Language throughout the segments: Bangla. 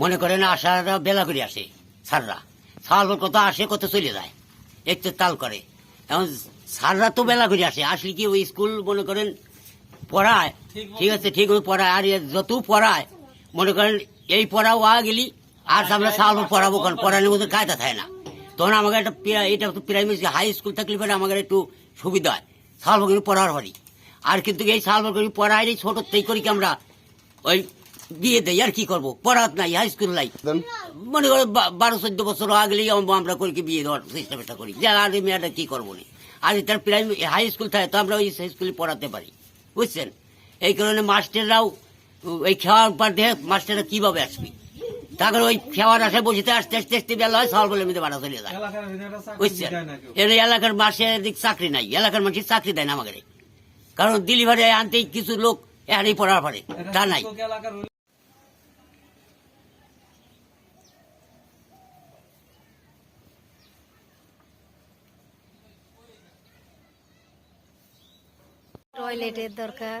মনে করেন আসারা বেলা করে আসে স্যাররা। সাল কত আসে কত চলে যায়? একটু তাল করে। এখন স্যাররা তো বেলা করে আসে আসলে কি ওই স্কুল মনে করেন পড়ায়? ঠিক আছে ঠিক ওই পড়ায়। আর যত পড়ায় মনে করেন এই পড়াও আ গেলি আর আমরা সাল পড়াবো কারণ পড়ানোর মধ্যে কায়দা থাকে না। তখন আমাকে একটা এটা তো প্রাইমারি হাই স্কুল থাকলে পরে আমাকে একটু সুবিধা হয়। সাল কিন্তু পড়ার হরি। আর কিন্তু এই সাল করে পড়ায় ছোট থেকে করি কি আমরা? ওই বিয়ে দেয় আর কি করব? পড়াত নাই হাই স্কুল নাই। মনে করো বারো চোদ্দ বছর আগলেই আমরা করি কি বিয়ে দেওয়ার চেষ্টা করি। যে আর মেয়েটা কি করব নি? আর তার প্রাইমারি হাই স্কুল থাকে তো আমরা ওই হাই স্কুলে পড়াতে পারি। বুঝছেন? এই কারণে মাস্টাররাও ওই খাওয়ার পর দেখে মাস্টাররা কীভাবে আসবে? তারপরে ওই খাওয়ার আসে বসিতে আসতে আসতে আসতে বেলা হয় সকাল বলে মেয়েদের বাড়া চলে যায়। এলাকার ভিতরে চাকরি বুঝছেন? দেয়। এর এলাকার মাসে দিক চাকরি নাই এলাকার মানুষের চাকরি দেয় না আমাদের। কারণ ডেলিভারি আনতেই কিছু লোক এখানেই পড়ার পারে। তা নাই। টয়লেটের দরকার।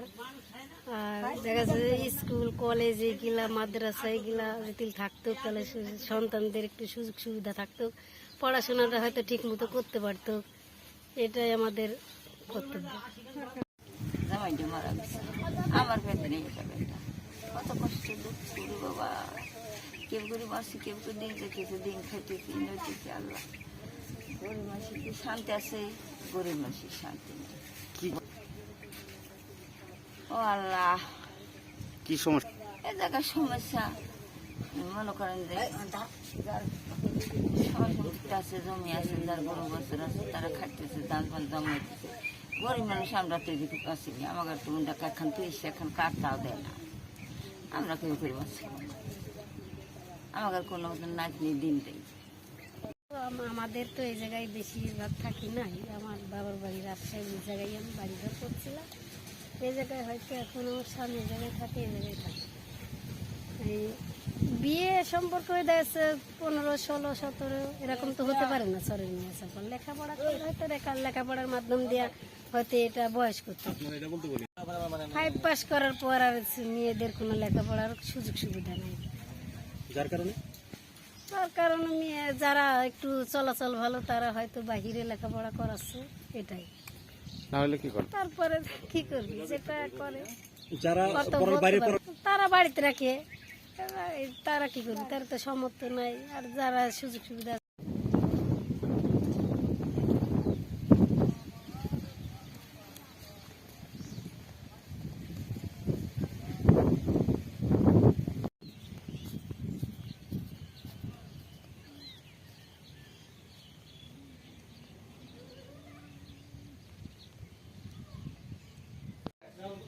আর দেখা যাচ্ছে স্কুল, কলেজ এগুলা মাদ্রাসা এগুলা যদি থাকতো, তাহলে সন্তানদের একটু সুযোগ সুবিধা থাকতো। পড়াশোনাটা হয়তো ঠিক মতো করতে পারতো। এটাই আমাদের কর্তব্য। আমার বেতনে কত কষ্ট দুঃখ বাবা। কেউ করে মাসি কেউ করে দিন যেতেছে দিন খাইতেছি নইতেছে আল্লাহ। গরিব মাসি কি শান্তি আছে? গরিব মাসি শান্তি নেই। ও আল্লাহ। কি সমস্যা? এ জায়গার সমস্যা। মনে করেন যে যার আছে জমি আছে যার গরু বছর আছে তারা খাইতেছে দান পান জমাইতেছে। গরিব মানুষ আমরা তো এদিকে পাচ্ছি না আমাকে একটু মুন্ডাকে এখন তুই এখন কাটটাও দেয় না। আমরা কেউ করে পাচ্ছি না আমাদের কোনো নাতনি দিন দেয়। তো আমাদের তো এই জায়গায় বেশিরভাগ থাকি নাই। আমার বাবার বাড়ি রাজশাহী জায়গায় আমি বাড়ি ঘর করছিলাম। এই জায়গায় হয়তো এখন আমার স্বামী জায়গায় থাকে এই জায়গায় থাকে। এই বিয়ে সম্পর্ক হয়ে যাচ্ছে পনেরো ষোলো সতেরো এরকম তো হতে পারে না সরের মেয়ে সকল লেখাপড়া করে হয়তো লেখা- লেখাপড়ার মাধ্যম দিয়ে হয়তো এটা বয়স করতে ফাইভ পাস করার পর আর মেয়েদের কোনো লেখাপড়ার সুযোগ সুবিধা নেই। যার কারণে? তার কারণে মেয়ে যারা একটু চলাচল ভালো তারা হয়তো বাহিরে লেখাপড়া করাচ্ছে এটাই। না হলে কি করে তারপরে কি করবি? যেটা করে। যারা কত বাইরে তারা বাড়িতে রাখে। তারা তারা কি করবে? তারা তো সমর্থ নাই। আর যারা সুযোগ সুবিধা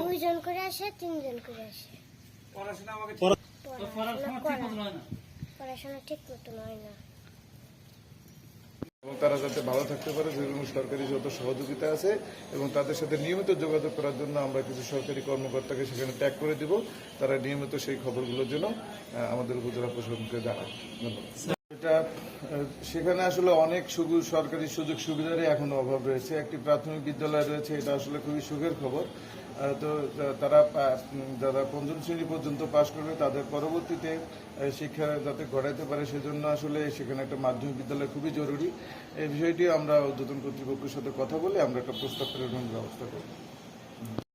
দুইজন করে আসে তিনজন করে আসে। পড়াশোনা আমাকে পড়াশোনা ঠিক মতো হয় না? হয় এবং তারা যাতে ভালো থাকতে পারে সেজন্য সরকারি যত সহযোগিতা আছে এবং তাদের সাথে নিয়মিত যোগাযোগ করার জন্য আমরা কিছু সরকারি কর্মকর্তাকে সেখানে ট্যাগ করে দিব। তারা নিয়মিত সেই খবরগুলোর জন্য আমাদের উপজেলা প্রশাসনকে জানায়। ধন্যবাদ। এটা সেখানে আসলে অনেক সরকারি সুযোগ সুবিধারই এখনও অভাব রয়েছে। একটি প্রাথমিক বিদ্যালয় রয়েছে, এটা আসলে খুবই সুখের খবর। তো তারা যারা পঞ্চম শ্রেণি পর্যন্ত পাশ করবে, তাদের পরবর্তীতে শিক্ষা যাতে গড়াইতে পারে, সেজন্য আসলে সেখানে একটা মাধ্যমিক বিদ্যালয় খুবই জরুরি। এই বিষয়টি আমরা ঊর্ধ্বতন কর্তৃপক্ষের সাথে কথা বলে আমরা একটা প্রস্তাব প্রেরণের ব্যবস্থা করব।